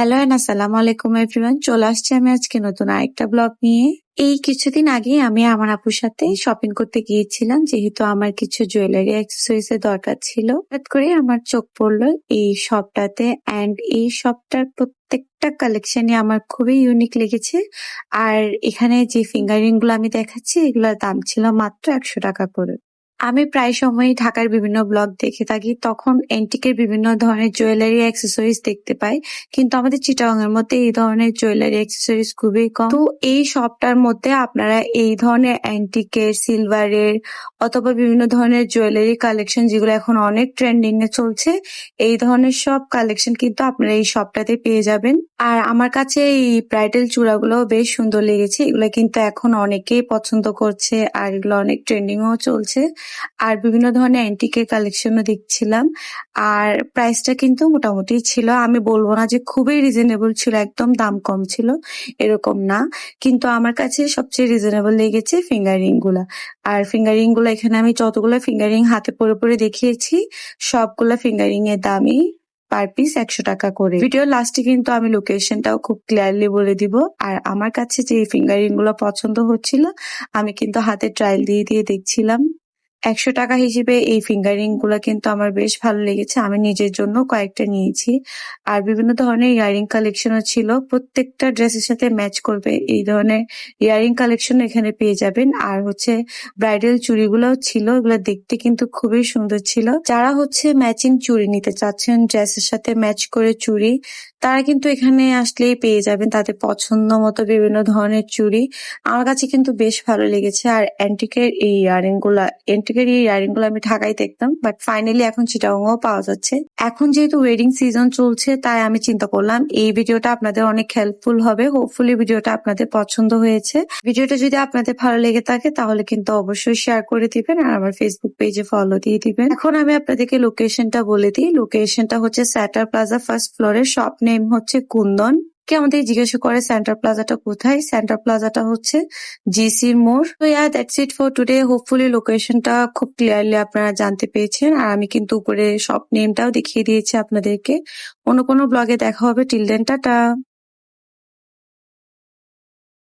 Hello আসসালামু আলাইকুম everyone চলে আসছি আমি আজকে নতুন আরেকটা ব্লগ নিয়ে। এই কিছুদিন আগে আমি আমার আপুর সাথে শপিং করতে গিয়েছিলাম, যেহেতু আমার কিছু জুয়েলারি অ্যাক্সেসরিজ এর দরকার ছিল। হঠাৎ করে আমার চোখ পড়ল এই শপটাতে অ্যান্ড এই শপটার প্রত্যেকটা কালেকশনই আমার খুবই ইউনিক লেগেছে। আর এখানে যে ফিঙ্গারিংগুলো আমি দেখাচ্ছি, এগুলোর দাম ছিল মাত্র একশো টাকা করে। আমি প্রায় সময়ই ঢাকার বিভিন্ন ব্লগ দেখে থাকি। তখন এন্টিকের বিভিন্ন ধরনের জুয়েলারি অ্যাক্সেসরিজ দেখতে পাই। কিন্তু আমাদের চিটাগাং এর মধ্যে এই ধরনের জুয়েলারি অ্যাক্সেসরিজ খুবই কম। তো এই শপটার মধ্যে আপনারা এই ধরনের অ্যান্টিকের, সিলভারের অথবা বিভিন্ন ধরনের জুয়েলারি কালেকশন যেগুলো এখন অনেক ট্রেন্ডিং এ চলছে, এই ধরনের সব কালেকশন কিন্তু আপনারা এই শপটাতে পেয়ে যাবেন। আর আমার কাছে এই ব্রাইডাল চূড়াগুলো বেশ সুন্দর লেগেছে। এগুলো কিন্তু এখন অনেকেই পছন্দ করছে আর এগুলো অনেক ট্রেন্ডিংও চলছে। আর বিভিন্ন ধরনের অ্যান্টিকের কালেকশনও দেখছিলাম। আর প্রাইসটা কিন্তু মোটামুটি ছিল, আমি বলব না যে খুবই রিজনেবল ছিল, একদম দাম কম ছিল, এরকম না। কিন্তু আমার কাছে সবচেয়ে রিজনেবল লেগেছে ফিঙ্গারিংগুলা। আর ফিঙ্গারিংগুলো এখানে আমি যতগুলো ফিঙ্গারিং হাতে পরে পরে দেখিয়েছি, সবগুলো ফিঙ্গারিং এর দামই পার পিস একশো টাকা করে। ভিডিও লাস্টে কিন্তু আমি লোকেশনটাও খুব ক্লিয়ারলি বলে দিব। আর আমার কাছে যে ফিঙ্গারিংগুলো পছন্দ হচ্ছিল, আমি কিন্তু হাতে ট্রায়াল দিয়ে দিয়ে দেখছিলাম। একশো টাকা হিসেবে এই ফিঙ্গারিংগুলো কিন্তু আমার বেশ ভালো লেগেছে। আমি নিজের জন্য কয়েকটা নিয়েছি। আর বিভিন্ন ধরনের ইয়ারিং কালেকশনও ছিল। প্রত্যেকটা ড্রেসের সাথে ম্যাচ করবে এই ধরনের ইয়ারিং কালেকশন এখানে পেয়ে যাবেন। আর হচ্ছে ব্রাইডাল চুড়িগুলোও ছিল। এগুলো দেখতে কিন্তু খুবই সুন্দর ছিল। যারা হচ্ছে ম্যাচিং চুড়ি নিতে চাচ্ছেন, ড্রেসের সাথে ম্যাচ করে চুড়ি তারা কিন্তু এখানে আসলেই পেয়ে যাবেন তাদের পছন্দ মতো বিভিন্ন ধরনের চুড়ি। আমার কাছে কিন্তু বেশ ভালো লেগেছে। আর অ্যান্টিকের এই ইয়ারিংগুলা অ্যান্টিকের এই ইয়ারিংগুলো আমি ঢাকায় দেখতাম বাট ফাইনালি এখন চিটাগাংও পাওয়া যাচ্ছে। এখন যেহেতু ওয়েডিং সিজন চলছে, তাই আমি চিন্তা করলাম এই ভিডিওটা আপনাদের অনেক হেল্পফুল হবে। হোপফুলি ভিডিওটা আপনাদের পছন্দ হয়েছে। ভিডিওটা যদি আপনাদের ভালো লেগে থাকে, তাহলে কিন্তু অবশ্যই শেয়ার করে দিবেন আর আমার ফেসবুক পেজে ফলো দিয়ে দিবেন। এখন আমি আপনাদেরকে লোকেশনটা বলে দিই। লোকেশনটা হচ্ছে স্যাটার প্লাজা ফার্স্ট ফ্লোরের শপ নেম হচ্ছে কুন্দন। কে আমাদের জিজ্ঞাসা করে সেন্টার প্লাজাটা কোথায়? সেন্টার প্লাজাটা হচ্ছে জিসির মোড়। তো yeah that's it for today hopefully লোকেশনটা খুব ক্লিয়ারলি আপনারা জানতে পেয়েছেন আর আমি কিন্তু উপরে শপ নেমটাও দেখিয়ে দিয়েছি আপনাদেরকে। অন্য কোনো ব্লগে দেখা হবে। Till then tata!